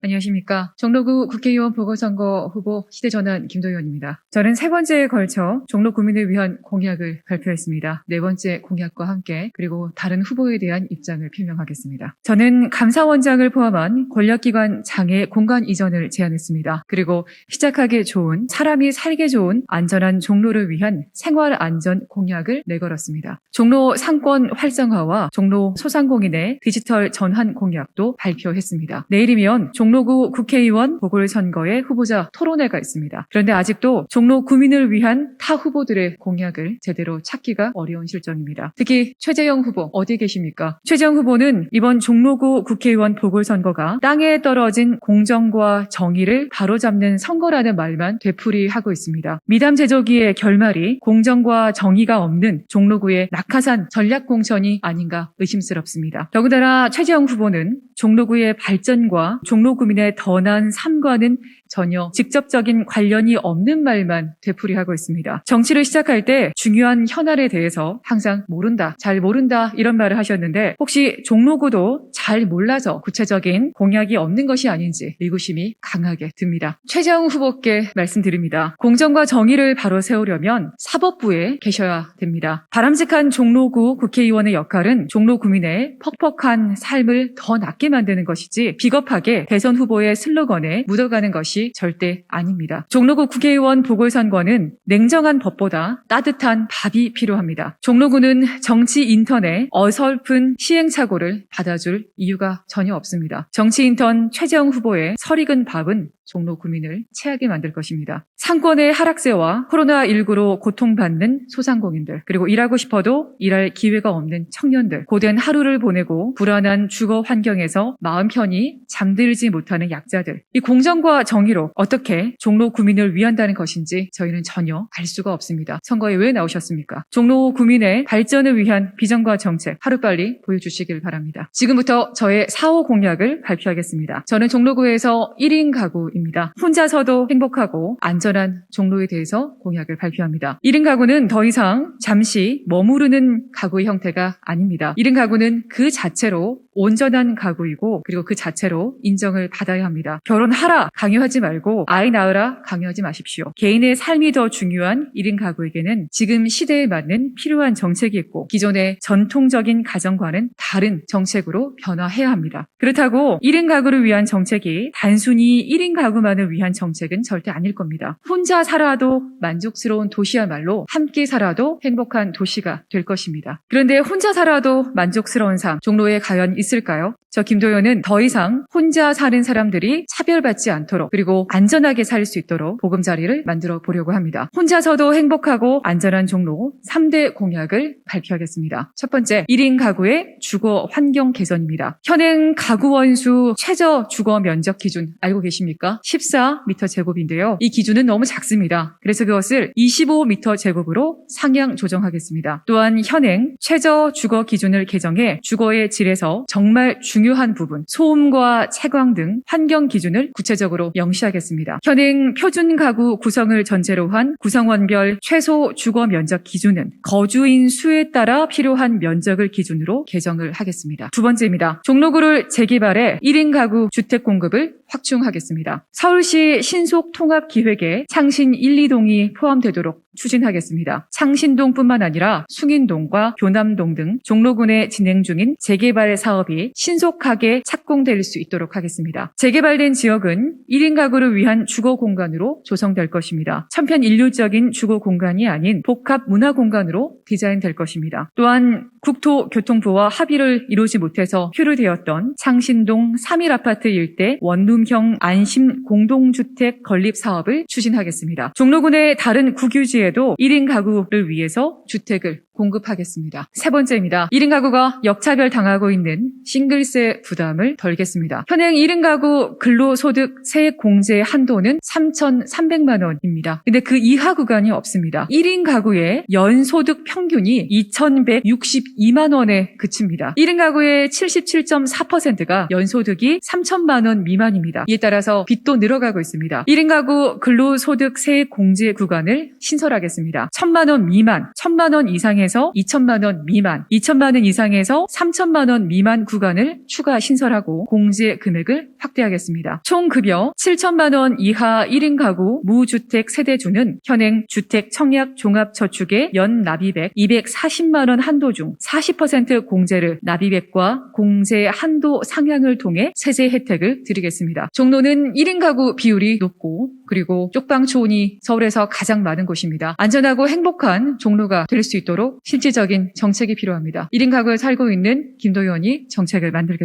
안녕하십니까. 종로구 국회의원 보궐선거 후보 시대전환 김도현입니다. 저는 세 번째에 걸쳐 종로 구민을 위한 공약을 발표했습니다. 네 번째 공약과 함께 그리고 다른 후보에 대한 입장을 표명하겠습니다. 저는 감사원장을 포함한 권력기관 장애 공간 이전을 제안했습니다. 그리고 시작하기 좋은 사람이 살기 좋은 안전한 종로를 위한 생활 안전 공약을 내걸었습니다. 종로 상권 활성화와 종로 소상공인의 디지털 전환 공약도 발표했습니다. 내일이면 종 로구 국회의원 보궐선거의 후보자 토론회가 있습니다. 그런데 아직도 종로 구민을 위한 타 후보들의 공약을 제대로 찾기가 어려운 실정입니다. 특히 최재형 후보 어디 계십니까? 최재형 후보는 이번 종로구 국회의원 보궐선거가 땅에 떨어진 공정과 정의를 바로잡는 선거라는 말만 되풀이하고 있습니다. 미담 제조기의 결말이 공정과 정의가 없는 종로구의 낙하산 전략공천이 아닌가 의심스럽습니다. 더군다나 최재형 후보는 종로구의 발전과 종로구민의 더 나은 삶과는 전혀 직접적인 관련이 없는 말만 되풀이하고 있습니다. 정치를 시작할 때 중요한 현안에 대해서 항상 모른다, 잘 모른다 이런 말을 하셨는데 혹시 종로구도 잘 몰라서 구체적인 공약이 없는 것이 아닌지 의구심이 강하게 듭니다. 최재형 후보께 말씀드립니다. 공정과 정의를 바로 세우려면 사법부에 계셔야 됩니다. 바람직한 종로구 국회의원의 역할은 종로 구민의 퍽퍽한 삶을 더 낫게 만드는 것이지 비겁하게 대선 후보의 슬로건에 묻어가는 것이 절대 아닙니다. 종로구 국회의원 보궐선거는 냉정한 법보다 따뜻한 밥이 필요합니다. 종로구는 정치 인턴의 어설픈 시행착오를 받아줄 이유가 전혀 없습니다. 정치 인턴 최재형 후보의 설익은 밥은 종로 구민을 체하게 만들 것입니다. 상권의 하락세와 코로나19로 고통받는 소상공인들, 그리고 일하고 싶어도 일할 기회가 없는 청년들, 고된 하루를 보내고 불안한 주거 환경에서 마음 편히 잠들지 못하는 약자들, 이 공정과 정의로 어떻게 종로 구민을 위한다는 것인지 저희는 전혀 알 수가 없습니다. 선거에 왜 나오셨습니까? 종로 구민의 발전을 위한 비전과 정책 하루빨리 보여주시길 바랍니다. 지금부터 저의 4호 공약을 발표하겠습니다. 저는 종로구에서 1인 가구 입니다. 혼자서도 행복하고 안전한 종로에 대해서 공약을 발표합니다. 1인 가구는 더 이상 잠시 머무르는 가구의 형태가 아닙니다. 1인 가구는 그 자체로 온전한 가구이고 그리고 그 자체로 인정을 받아야 합니다. 결혼하라 강요하지 말고 아이 낳으라 강요하지 마십시오. 개인의 삶이 더 중요한 1인 가구에게는 지금 시대에 맞는 필요한 정책이 있고 기존의 전통적인 가정과는 다른 정책으로 변화해야 합니다. 그렇다고 1인 가구를 위한 정책이 단순히 1인 가구 만을 위한 정책은 절대 아닐 겁니다. 혼자 살아도 만족스러운 도시야말로 함께 살아도 행복한 도시가 될 것입니다. 그런데 혼자 살아도 만족스러운 삶, 종로에 과연 있을까요? 저 김도현은 더 이상 혼자 사는 사람들이 차별받지 않도록 그리고 안전하게 살 수 있도록 보금자리를 만들어 보려고 합니다. 혼자서도 행복하고 안전한 종로 3대 공약을 발표하겠습니다. 첫 번째, 1인 가구의 주거 환경 개선입니다. 현행 가구 원수 최저 주거 면적 기준 알고 계십니까? 14m 제곱인데요. 이 기준은 너무 작습니다. 그래서 그것을 25m 제곱으로 상향 조정하겠습니다. 또한 현행 최저 주거 기준을 개정해 주거의 질에서 정말 중요한 부분, 소음과 채광 등 환경 기준을 구체적으로 명시하겠습니다. 현행 표준 가구 구성을 전제로 한 구성원별 최소 주거 면적 기준은 거주인 수에 따라 필요한 면적을 기준으로 개정을 하겠습니다. 두 번째입니다. 종로구를 재개발해 1인 가구 주택 공급을 확충하겠습니다. 서울시 신속 통합 기획에 창신 1, 2동이 포함되도록 추진하겠습니다. 창신동뿐만 아니라 숭인동과 교남동 등 종로군에 진행 중인 재개발 사업이 신속 하게 착공될 수 있도록 하겠습니다. 재개발된 지역은 1인 가구를 위한 주거 공간으로 조성될 것입니다. 천편일률적인 주거 공간이 아닌 복합 문화 공간으로 디자인될 것입니다. 또한 국토교통부와 합의를 이루지 못해서 표류되었던 창신동 3일 아파트 일대 원룸형 안심 공동주택 건립 사업을 추진하겠습니다. 종로군의 다른 국유지에도 1인 가구를 위해서 주택을 공급하겠습니다. 세 번째입니다. 1인 가구가 역차별 당하고 있는 싱글세 부담을 덜겠습니다. 현행 1인 가구 근로소득 세액 공제 한도는 3,300만 원입니다. 근데 그 이하 구간이 없습니다. 1인 가구의 연소득 평균이 2,162만 원에 그칩니다. 1인 가구의 77.4%가 연소득이 3천만 원 미만입니다. 이에 따라서 빚도 늘어가고 있습니다. 1인 가구 근로소득 세액 공제 구간을 신설하겠습니다. 1천만 원 미만, 1천만 원 이상에서 2천만 원 미만, 2천만 원 이상에서 3천만 원 미만 구간을 추가 신설하고 공제 금액을 확대하겠습니다. 총 급여 7천만 원 이하 1인 가구 무주택 세대주는 현행 주택 청약 종합저축의 연 납입액 240만 원 한도 중 40% 공제를 납입액과 공제 한도 상향을 통해 세제 혜택을 드리겠습니다. 종로는 1인 가구 비율이 높고 그리고 쪽방촌이 서울에서 가장 많은 곳입니다. 안전하고 행복한 종로가 될 수 있도록 실질적인 정책이 필요합니다. 1인 가구에 살고 있는 김도현이 정책을 만들겠습니다.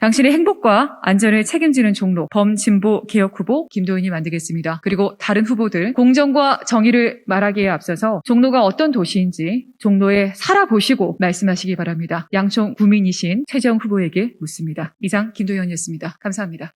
당신의 행복과 안전을 책임지는 종로 범진보 개혁 후보 김도현이 만들겠습니다. 그리고 다른 후보들 공정과 정의를 말하기에 앞서서 종로가 어떤 도시인지 종로에 살아보시고 말씀하시기 바랍니다. 양총 구민이신 최정 후보에게 묻습니다. 이상 김도현이었습니다. 감사합니다.